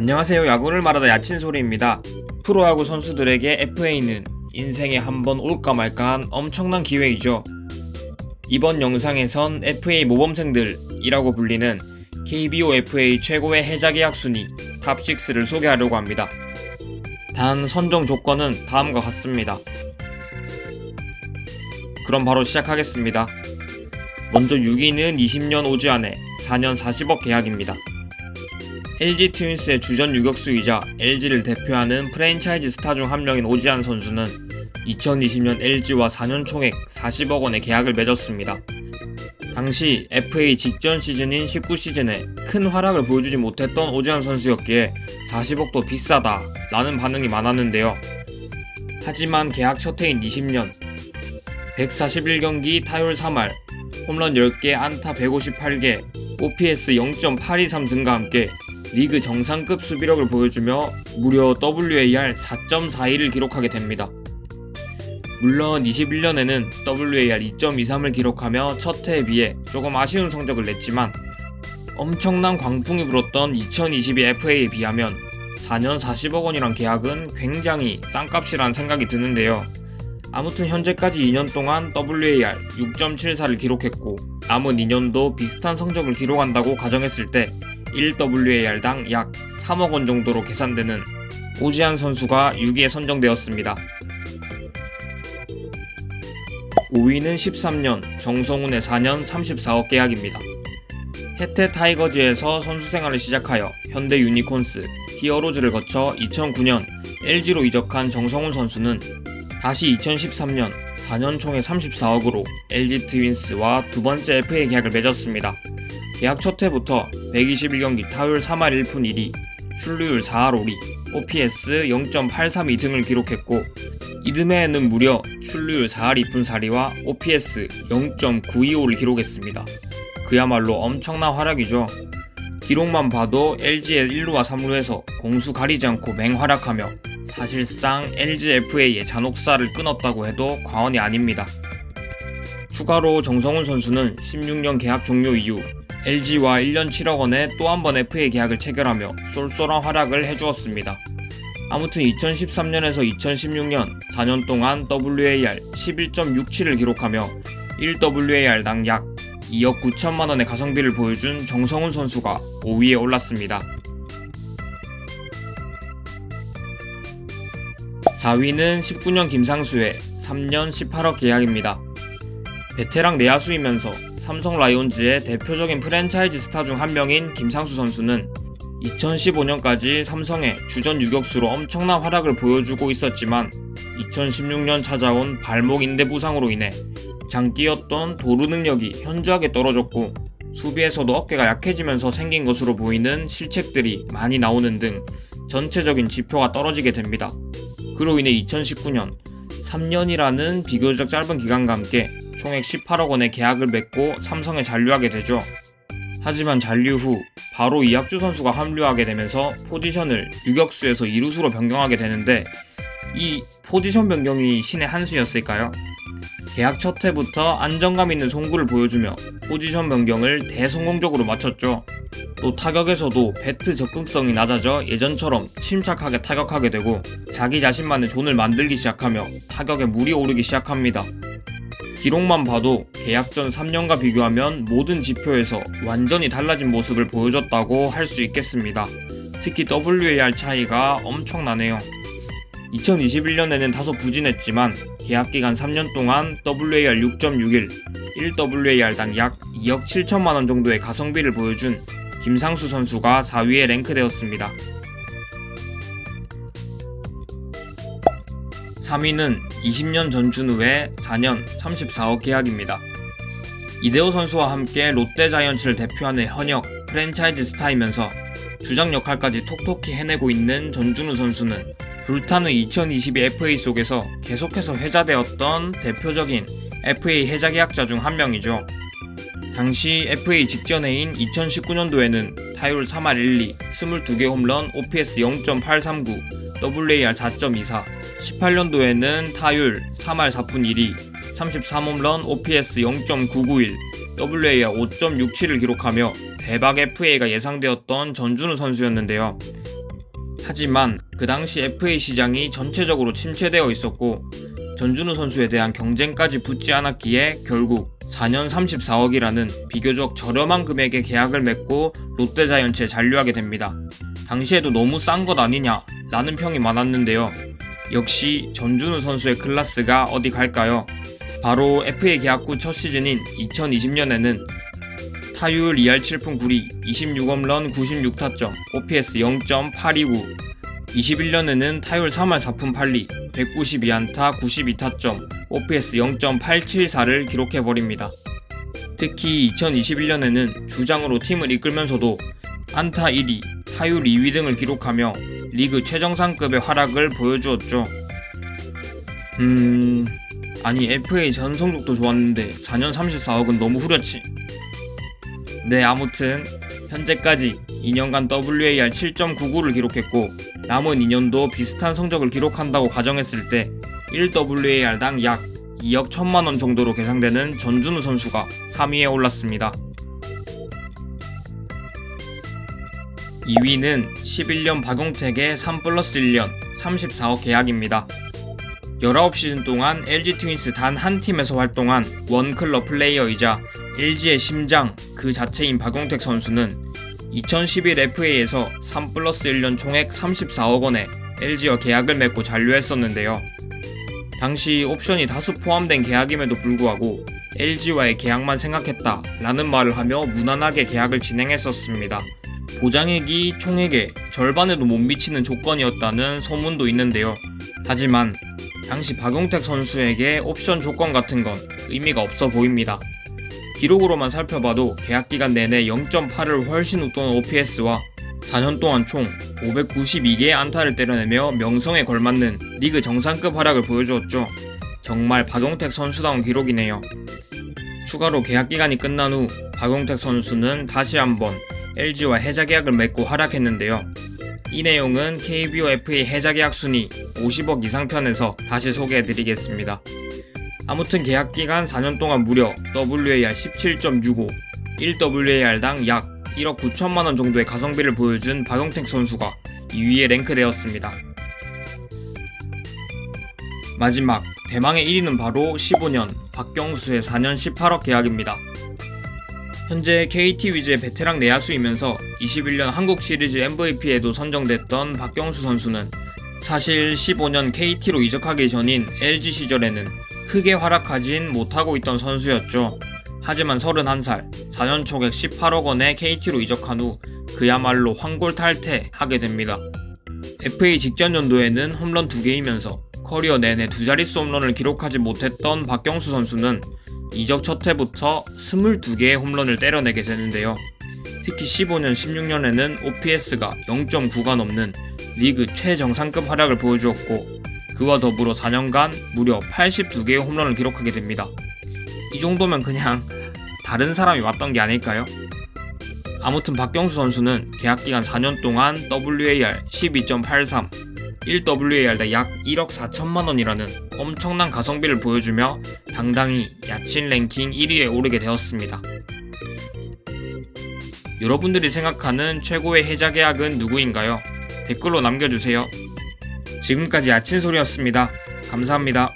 안녕하세요. 야구를 말하다 야친 소리입니다. 프로야구 선수들에게 FA는 인생에 한 번 올까 말까 한 엄청난 기회이죠. 이번 영상에선 FA 모범생들이라고 불리는 KBO FA 최고의 해자 계약 순위 탑6를 소개하려고 합니다. 단 선정 조건은 다음과 같습니다. 그럼 바로 시작하겠습니다. 먼저 6위는 20년 오지 안에 4년 40억 계약입니다. LG 트윈스의 주전 유격수이자 LG를 대표하는 프랜차이즈 스타 중 한 명인 오지안 선수는 2020년 LG와 4년 총액 40억 원의 계약을 맺었습니다. 당시 FA 직전 시즌인 19시즌에 큰 활약을 보여주지 못했던 오지안 선수였기에 40억도 비싸다 라는 반응이 많았는데요. 하지만 계약 첫 해인 20년 141경기 타율 3할 홈런 10개 안타 158개 OPS 0.823 등과 함께 리그 정상급 수비력을 보여주며 무려 WAR 4.41을 기록하게 됩니다. 물론 21년에는 WAR 2.23을 기록하며 첫 해에 비해 조금 아쉬운 성적을 냈지만 엄청난 광풍이 불었던 2022 FA에 비하면 4년 40억 원이란 계약은 굉장히 싼값이란 생각이 드는데요. 아무튼 현재까지 2년 동안 WAR 6.74를 기록했고 남은 2년도 비슷한 성적을 기록한다고 가정했을 때 1WAR당 약 3억 원 정도로 계산되는 오지안 선수가 6위에 선정되었습니다. 5위는 13년 정성훈의 4년 34억 계약입니다. 해태 타이거즈에서 선수 생활을 시작하여 현대 유니콘스, 히어로즈를 거쳐 2009년 LG로 이적한 정성훈 선수는 다시 2013년 4년 총액 34억으로 LG 트윈스와 두 번째 FA 계약을 맺었습니다. 계약 첫 해부터 121경기 타율 3할 1푼 1리, 출루율 4할 5리, OPS 0.832 등을 기록했고 이듬해에는 무려 출루율 4할 2푼 4리와 OPS 0.925를 기록했습니다. 그야말로 엄청난 활약이죠. 기록만 봐도 LG의 1루와 3루에서 공수 가리지 않고 맹활약하며 사실상 LG FA의 잔혹사를 끊었다고 해도 과언이 아닙니다. 추가로 정성훈 선수는 16년 계약 종료 이후 LG와 1년 7억 원의 또한 번 FA 계약을 체결하며 쏠쏠한 활약을 해주었습니다. 아무튼 2013년에서 2016년 4년 동안 WAR 11.67을 기록하며 1WAR당 약 2억 9천만 원의 가성비를 보여준 정성훈 선수가 5위에 올랐습니다. 4위는 19년 김상수의 3년 18억 계약입니다. 베테랑 내야수이면서 삼성 라이온즈의 대표적인 프랜차이즈 스타 중 한 명인 김상수 선수는 2015년까지 삼성의 주전 유격수로 엄청난 활약을 보여주고 있었지만 2016년 찾아온 발목 인대 부상으로 인해 장기였던 도루 능력이 현저하게 떨어졌고 수비에서도 어깨가 약해지면서 생긴 것으로 보이는 실책들이 많이 나오는 등 전체적인 지표가 떨어지게 됩니다. 그로 인해 2019년 3년이라는 비교적 짧은 기간과 함께 총액 18억 원의 계약을 맺고 삼성에 잔류하게 되죠. 하지만 잔류 후 바로 이학주 선수가 합류하게 되면서 포지션을 유격수에서 이루수로 변경하게 되는데 이 포지션 변경이 신의 한 수였을까요? 계약 첫 해부터 안정감 있는 송구를 보여주며 포지션 변경을 대성공적으로 마쳤죠. 또 타격에서도 배트 접근성이 낮아져 예전처럼 침착하게 타격하게 되고 자기 자신만의 존을 만들기 시작하며 타격에 물이 오르기 시작합니다. 기록만 봐도 계약 전 3년과 비교하면 모든 지표에서 완전히 달라진 모습을 보여줬다고 할 수 있겠습니다. 특히 WAR 차이가 엄청나네요. 2021년에는 다소 부진했지만 계약 기간 3년 동안 WAR 6.61, 1WAR당 약 2억 7천만 원 정도의 가성비를 보여준 김상수 선수가 4위에 랭크되었습니다. 3위는 20년 전준우의 4년 34억 계약입니다. 이대호 선수와 함께 롯데 자이언츠를 대표하는 현역 프랜차이즈 스타이면서 주장 역할까지 톡톡히 해내고 있는 전준우 선수는 불타는 2022 FA 속에서 계속해서 회자되었던 대표적인 FA 해자 계약자 중 한 명이죠. 당시 FA 직전해인 2019년도에는 타율 3할 1리, 22개 홈런, OPS 0.839, WAR 4.24, 18년도에는 타율 3할 4푼 1리, 33홈런, OPS 0.991, WAR 5.67을 기록하며 대박 FA가 예상되었던 전준우 선수였는데요. 하지만 그 당시 FA 시장이 전체적으로 침체되어 있었고 전준우 선수에 대한 경쟁까지 붙지 않았기에 결국 4년 34억이라는 비교적 저렴한 금액의 계약을 맺고 롯데자이언츠에 잔류하게 됩니다. 당시에도 너무 싼 것 아니냐 라는 평이 많았는데요. 역시 전준우 선수의 클라스가 어디 갈까요? 바로 FA 계약 후 첫 시즌인 2020년에는 타율 2할 7푼 9리, 26홈런 96타점, OPS 0.829. 21년에는 타율 3할 4푼 8리, 192안타 92타점, OPS 0.874를 기록해버립니다. 특히 2021년에는 주장으로 팀을 이끌면서도 안타 1위, 타율 2위 등을 기록하며 리그 최정상급의 활약을 보여주었죠. 음... 아니 FA 전 성적도 좋았는데 4년 34억은 너무 후렸지. 네 아무튼 현재까지 2년간 WAR 7.99를 기록했고 남은 2년도 비슷한 성적을 기록한다고 가정했을 때 1WAR당 약 2억 1천만원 정도로 계상되는 전준우 선수가 3위에 올랐습니다. 2위는 11년 박용택의 3 플러스 1년 34억 계약입니다. 19시즌 동안 LG 트윈스 단 한 팀에서 활동한 원클럽 플레이어이자 LG의 심장 그 자체인 박용택 선수는 2011 FA에서 3 플러스 1년 총액 34억 원에 LG와 계약을 맺고 잔류했었는데요. 당시 옵션이 다수 포함된 계약임에도 불구하고 LG와의 계약만 생각했다 라는 말을 하며 무난하게 계약을 진행했었습니다. 보장액이 총액의 절반에도 못 미치는 조건이었다는 소문도 있는데요. 하지만 당시 박용택 선수에게 옵션 조건 같은 건 의미가 없어 보입니다. 기록으로만 살펴봐도 계약 기간 내내 0.8을 훨씬 웃돈 OPS와 4년 동안 총 592개의 안타를 때려내며 명성에 걸맞는 리그 정상급 활약을 보여주었죠. 정말 박용택 선수다운 기록이네요. 추가로 계약 기간이 끝난 후 박용택 선수는 다시 한번 LG와 해자 계약을 맺고 활약했는데요. 이 내용은 KBO FA 해자 계약 순위 50억 이상 편에서 다시 소개해드리겠습니다. 아무튼 계약 기간 4년 동안 무려 WAR 17.65, 1WAR당 약 1억 9천만 원 정도의 가성비를 보여준 박용택 선수가 2위에 랭크되었습니다. 마지막 대망의 1위는 바로 15년 박경수의 4년 18억 계약입니다. 현재 KT 위즈의 베테랑 내야수이면서 21년 한국 시리즈 MVP에도 선정됐던 박경수 선수는 사실 15년 KT로 이적하기 전인 LG 시절에는 크게 활약하진 못하고 있던 선수였죠. 하지만 31살, 4년 초액 18억 원에 KT로 이적한 후 그야말로 황골탈퇴하게 됩니다. FA 직전 연도에는 홈런 2개이면서 커리어 내내 두 자릿수 홈런을 기록하지 못했던 박경수 선수는 이적 첫 해부터 22개의 홈런을 때려내게 되는데요. 특히 15년, 16년에는 OPS가 0.9가 넘는 리그 최정상급 활약을 보여주었고 그와 더불어 4년간 무려 82개의 홈런을 기록하게 됩니다. 이 정도면 그냥 다른 사람이 왔던 게 아닐까요? 아무튼 박경수 선수는 계약 기간 4년 동안 WAR 12.83, 1WAR당 약 1억 4천만 원이라는 엄청난 가성비를 보여주며 당당히 야친 랭킹 1위에 오르게 되었습니다. 여러분들이 생각하는 최고의 해자 계약은 누구인가요? 댓글로 남겨주세요. 지금까지 야친 소리였습니다. 감사합니다.